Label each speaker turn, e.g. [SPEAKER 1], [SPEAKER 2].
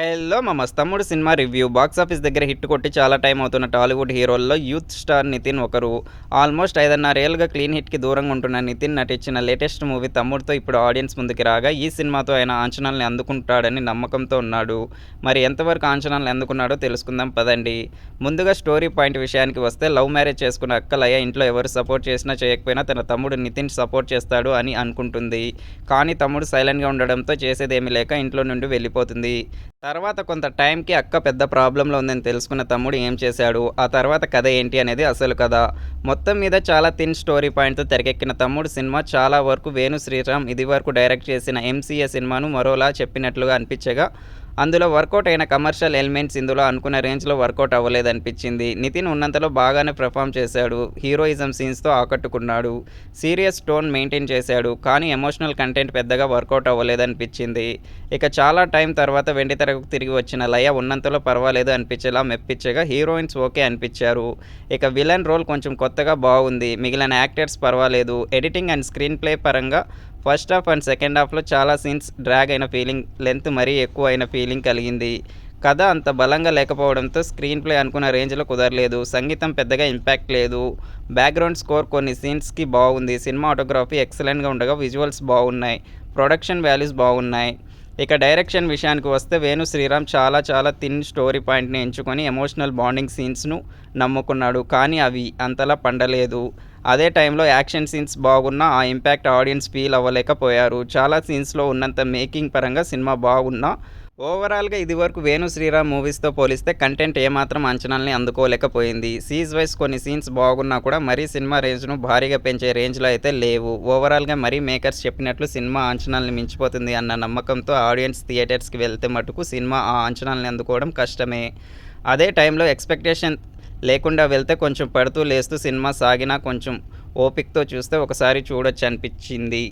[SPEAKER 1] Hello మా మస్త్ తమ్ముడు సినిమా రివ్యూ. బాక్సాఫీస్ దగ్గర హిట్ కొట్టి చాలా టైం అవుతున్న టాలీవుడ్ హీరోల్లో యూత్ స్టార్ నితిన్ ఒకరు. ఆల్మోస్ట్ ఐదున్నరేళ్ళుగా క్లీన్ హిట్కి దూరంగా ఉంటున్న నితిన్ నటించిన లేటెస్ట్ మూవీ తమ్ముడితో ఇప్పుడు ఆడియన్స్ ముందుకు రాగా ఈ సినిమాతో ఆయన అంచనాల్ని అందుకుంటాడని నమ్మకంతో ఉన్నాడు. మరి ఎంతవరకు అంచనాలను అందుకున్నాడో తెలుసుకుందాం పదండి. ముందుగా స్టోరీ పాయింట్ విషయానికి వస్తే లవ్ మ్యారేజ్ చేసుకున్న అక్కలయ్య ఇంట్లో ఎవరు సపోర్ట్ చేసినా చేయకపోయినా తన తమ్ముడు నితిన్ సపోర్ట్ చేస్తాడు అని అనుకుంటుంది. కానీ తమ్ముడు సైలెంట్గా ఉండడంతో చేసేదేమీ లేక ఇంట్లో నుండి వెళ్ళిపోతుంది. తర్వాత కొంత టైంకి అక్క పెద్ద ప్రాబ్లంలో ఉందని తెలుసుకున్న తమ్ముడు ఏం చేశాడు? ఆ తర్వాత కథ ఏంటి అనేది అసలు కథ. మొత్తం మీద చాలా థిన్ స్టోరీ పాయింట్తో తెరకెక్కిన తమ్ముడు సినిమా చాలా వరకు వేణు శ్రీరామ్ ఇది వరకు డైరెక్ట్ చేసిన ఎంసీఏ సినిమాను మరోలా చెప్పినట్లుగా అనిపించగా అందులో వర్కౌట్ అయిన కమర్షియల్ ఎలిమెంట్స్ ఇందులో అనుకున్న రేంజ్లో వర్కౌట్ అవ్వలేదనిపించింది. నితిన్ ఉన్నంతలో బాగానే పెర్ఫామ్ చేశాడు. హీరోయిజం సీన్స్తో ఆకట్టుకున్నాడు. సీరియస్ టోన్ మెయింటైన్ చేశాడు. కానీ ఎమోషనల్ కంటెంట్ పెద్దగా వర్కౌట్ అవ్వలేదనిపించింది. ఇక చాలా టైం తర్వాత వెండితెరకు తిరిగి వచ్చిన లయ ఉన్నంతలో పర్వాలేదు అనిపించేలా మెప్పించగా హీరోయిన్స్ ఓకే అనిపించారు. ఇక విలన్ రోల్ కొంచెం కొత్తగా బాగుంది. మిగిలిన యాక్టర్స్ పర్వాలేదు. ఎడిటింగ్ అండ్ స్క్రీన్ ప్లే పరంగా ఫస్ట్ హాఫ్ అండ్ సెకండ్ హాఫ్లో చాలా సీన్స్ డ్రాగ్ అయిన ఫీలింగ్ లెంత్ మరీ ఎక్కువ అయిన ఫీలింగ్ కలిగింది. కథ అంత బలంగా లేకపోవడంతో స్క్రీన్ ప్లే అనుకున్న రేంజ్లో కుదరలేదు. సంగీతం పెద్దగా ఇంపాక్ట్ లేదు. బ్యాక్గ్రౌండ్ స్కోర్ కొన్ని సీన్స్కి బాగుంది. సినిమాటోగ్రఫీ ఎక్సలెంట్గా ఉండగా విజువల్స్ బాగున్నాయి. ప్రొడక్షన్ వాల్యూస్ బాగున్నాయి. ఇక డైరెక్షన్ విషయానికి వస్తే వేణు శ్రీరామ్ చాలా చాలా థిన్ స్టోరీ పాయింట్ని ఎంచుకొని ఎమోషనల్ బాండింగ్ సీన్స్ను నమ్ముకున్నాడు. కానీ అవి అంతలా పండలేదు. అదే టైంలో యాక్షన్ సీన్స్ బాగున్నా ఆ ఇంపాక్ట్ ఆడియన్స్ ఫీల్ అవ్వలేకపోయారు. చాలా సీన్స్లో ఉన్నంత మేకింగ్ పరంగా సినిమా బాగున్నా ఓవరాల్గా ఇదివరకు వేణు శ్రీరామ్ మూవీస్తో పోలిస్తే కంటెంట్ ఏమాత్రం అంచనాల్ని అందుకోలేకపోయింది. సీజ్ వైజ్ కొన్ని సీన్స్ బాగున్నా కూడా మరీ సినిమా రేంజ్ను భారీగా పెంచే రేంజ్లో అయితే లేవు. ఓవరాల్గా మరీ మేకర్స్ చెప్పినట్లు సినిమా అంచనాల్ని మించిపోతుంది అన్న నమ్మకంతో ఆడియన్స్ థియేటర్స్కి వెళ్తే మటుకు సినిమా ఆ అంచనాల్ని అందుకోవడం కష్టమే. అదే టైంలో ఎక్స్పెక్టేషన్ లేకుండా వెళ్తే కొంచెం పడుతూ లేస్తూ సినిమా సాగినా కొంచెం ఓపికతో చూస్తే ఒకసారి చూడొచ్చు అనిపించింది